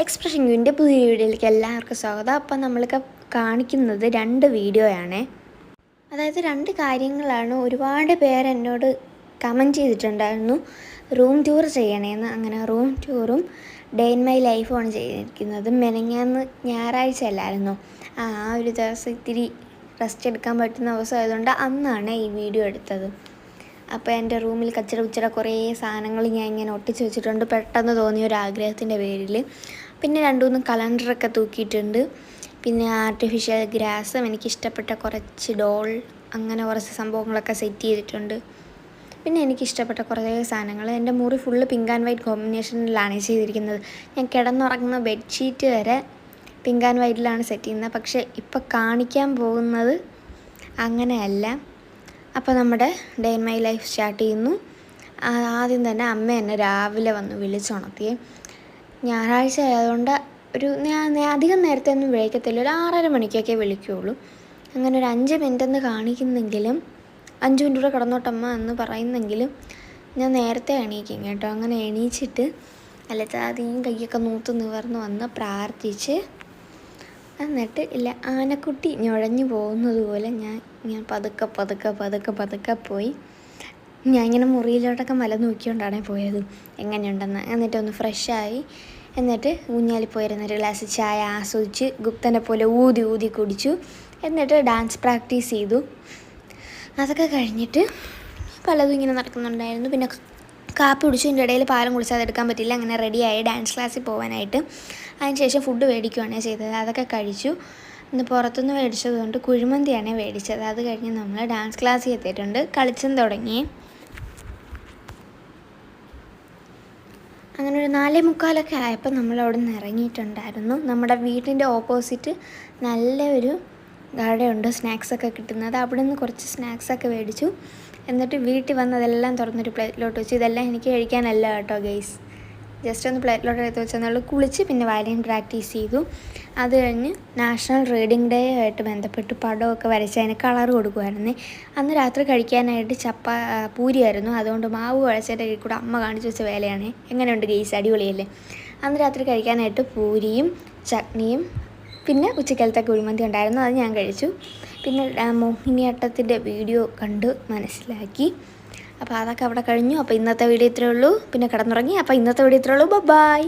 Expression ക്യൂവിന്റെ പുതിയ വീഡിയോയിലേക്ക് എല്ലാവർക്കും സ്വാഗതം. അപ്പം നമ്മൾക്ക് കാണിക്കുന്നത് രണ്ട് വീഡിയോയാണ്. അതായത് രണ്ട് കാര്യങ്ങളാണ് ഒരുപാട് പേര് എന്നോട് കമന്റ് ചെയ്തിട്ടുണ്ടായിരുന്നു. റൂം ടൂർ ചെയ്യണേന്ന്. അങ്ങനെ റൂം ടൂറും ഡേ ഇൻ മൈ ലൈഫുമാണ് ചെയ്തിരിക്കുന്നത്. മെനങ്ങാന്ന് ഞായറാഴ്ച അല്ലായിരുന്നു. ആ ഒരു ദിവസം ഇത്തിരി റെസ്റ്റ് എടുക്കാൻ പറ്റുന്ന ദിവസം ആയതുകൊണ്ട് അന്നാണ് ഈ വീഡിയോ എടുത്തത്. അപ്പോൾ എന്റെ റൂമിൽ കച്ചട ഉച്ചട കുറേ സാധനങ്ങൾ ഞാൻ ഇങ്ങനെ ഒട്ടിച്ച് വെച്ചിട്ടുണ്ട്. പെട്ടെന്ന് തോന്നിയ ഒരു ആഗ്രഹത്തിന്റെ പേരിൽ പിന്നെ രണ്ടു മൂന്ന് കലണ്ടറൊക്കെ തൂക്കിയിട്ടുണ്ട്. പിന്നെ ആർട്ടിഫിഷ്യൽ ഗ്രാസും എനിക്കിഷ്ടപ്പെട്ട കുറച്ച് ഡോൾ അങ്ങനെ കുറച്ച് സംഭവങ്ങളൊക്കെ സെറ്റ് ചെയ്തിട്ടുണ്ട്. പിന്നെ എനിക്കിഷ്ടപ്പെട്ട കുറേ സാധനങ്ങൾ. എന്റെ മുറി ഫുള്ള് പിങ്ക് ആൻഡ് വൈറ്റ് കോമ്പിനേഷനിലാണ് ചെയ്തിരിക്കുന്നത്. ഞാൻ കിടന്നുറങ്ങുന്ന ബെഡ്ഷീറ്റ് വരെ പിങ്ക് ആൻഡ് വൈറ്റിലാണ് സെറ്റ് ചെയ്യുന്നത്. പക്ഷേ ഇപ്പോൾ കാണിക്കാൻ പോകുന്നത് അങ്ങനെയല്ല. അപ്പോൾ നമ്മുടെ day in my life start ചെയ്യുന്നു. ആദ്യം തന്നെ അമ്മ എന്നെ രാവിലെ വന്ന് വിളിച്ചുണർത്തിയേ ഞായറാഴ്ച ആയതുകൊണ്ട് ഒരു ഞാൻ അധികം നേരത്തെ ഒന്നും വിളിക്കത്തില്ല. ഒരു ആറര മണിക്കൊക്കെ വിളിക്കുകയുള്ളൂ അങ്ങനെ ഒരു അഞ്ച് മിനിറ്റ് എന്ന് കാണിക്കുന്നെങ്കിലും അഞ്ച് മിനിറ്റ് കൂടെ കിടന്നോട്ടമ്മ എന്ന് പറയുന്നെങ്കിലും ഞാൻ നേരത്തെ എണീക്കും കേട്ടോ. അങ്ങനെ എണീച്ചിട്ട് അല്ല ആദ്യം കൈയൊക്കെ നൂത്ത് നിവർന്ന് വന്ന് പ്രാർത്ഥിച്ച് എന്നിട്ട് ഇല്ല ആനക്കുട്ടി ഞുഴഞ്ഞു പോകുന്നത് പോലെ ഞാൻ ഇങ്ങനെ പതുക്കെ പതുക്കെ പതുക്കെ പതുക്കെ പോയി. ഞാൻ ഇങ്ങനെ മുറിയിലോട്ടൊക്കെ മല നോക്കിക്കൊണ്ടാണ് പോയത്. എങ്ങനെയുണ്ടെന്ന്. എന്നിട്ടൊന്ന് ഫ്രഷായി എന്നിട്ട് ഊഞ്ഞാലിൽ പോയിരുന്ന. ഒരു ഗ്ലാസ് ചായ ആസ്വദിച്ച് ഗുപ്തനെ പോലെ ഊതി ഊതി കുടിച്ചു. എന്നിട്ട് ഡാൻസ് പ്രാക്ടീസ് ചെയ്തു. അതൊക്കെ കഴിഞ്ഞിട്ട് പലതും ഇങ്ങനെ നടക്കുന്നുണ്ടായിരുന്നു. പിന്നെ കാപ്പി കുടിച്ചു ഇതിന്റെ ഇടയിൽ പാലം കുടിച്ചാൽ എടുക്കാൻ പറ്റില്ല. അങ്ങനെ റെഡിയായി ഡാൻസ് ക്ലാസ്സിൽ പോകാനായിട്ട് അതിനുശേഷം ഫുഡ് മേടിക്കുകയാണ് ചെയ്തത്. അതൊക്കെ കഴിച്ചു. ഇന്ന് പുറത്തുനിന്ന് മേടിച്ചത് കൊണ്ട് കുഴിമന്തിയാണ് മേടിച്ചത്. അത് കഴിഞ്ഞ് നമ്മൾ ഡാൻസ് ക്ലാസ്സിൽ എത്തിയിട്ടുണ്ട്. കളിച്ചും തുടങ്ങി. അങ്ങനെ ഒരു നാലേ മുക്കാലൊക്കെ ആയപ്പോൾ നമ്മൾ അവിടെ നിന്ന് ഇറങ്ങിയിട്ടുണ്ടായിരുന്നു. നമ്മുടെ വീട്ടിന്റെ ഓപ്പോസിറ്റ് നല്ലൊരു കടയുണ്ട്. സ്നാക്സൊക്കെ കിട്ടുന്നത്. അവിടെ നിന്ന് കുറച്ച് സ്നാക്സൊക്കെ മേടിച്ചു. എന്നിട്ട് വീട്ടിൽ വന്ന് അതെല്ലാം തുറന്നൊരു പ്ലേറ്റിലോട്ട് വെച്ചു ഇതെല്ലാം എനിക്ക് കഴിക്കാനല്ല കേട്ടോ ഗെയ്സ് ജസ്റ്റ് ഒന്ന് പ്ലേറ്റിലോട്ട് എടുത്ത് വെച്ചെന്നുള്ളൂ കുളിച്ച് പിന്നെ വയലിൻ പ്രാക്ടീസ് ചെയ്തു. അത് കഴിഞ്ഞ് നാഷണൽ റീഡിംഗ് ഡേ ആയിട്ട് ബന്ധപ്പെട്ട് പടമൊക്കെ വരച്ച് അതിന് കളർ കൊടുക്കുമായിരുന്നു അന്ന് രാത്രി കഴിക്കാനായിട്ട് ചപ്പ പൂരിയായിരുന്നു. അതുകൊണ്ട് മാവ് കുഴച്ചതിന്റെ കൂടെ അമ്മ കാണിച്ചു വെച്ച വേലയാണ്. എങ്ങനെയുണ്ട് ഗെയ്സ് അടിപൊളിയല്ലേ? അന്ന് രാത്രി കഴിക്കാനായിട്ട് പൂരിയും ചട്നിയും പിന്നെ ഉച്ചക്കാലത്തെ കുഴിമന്തി ഉണ്ടായിരുന്നു അത് ഞാൻ കഴിച്ചു. പിന്നെ മോഹിനിയാട്ടത്തിന്റെ വീഡിയോ കണ്ട് മനസ്സിലാക്കി. അപ്പോൾ അതൊക്കെ അവിടെ കഴിഞ്ഞു. അപ്പോൾ ഇന്നത്തെ വീഡിയോ ഇത്രയേ ഉള്ളൂ. പിന്നെ കിടന്നുറങ്ങി. അപ്പോൾ ഇന്നത്തെ വീഡിയോ ഇത്രയേ ഉള്ളൂ. ബൈ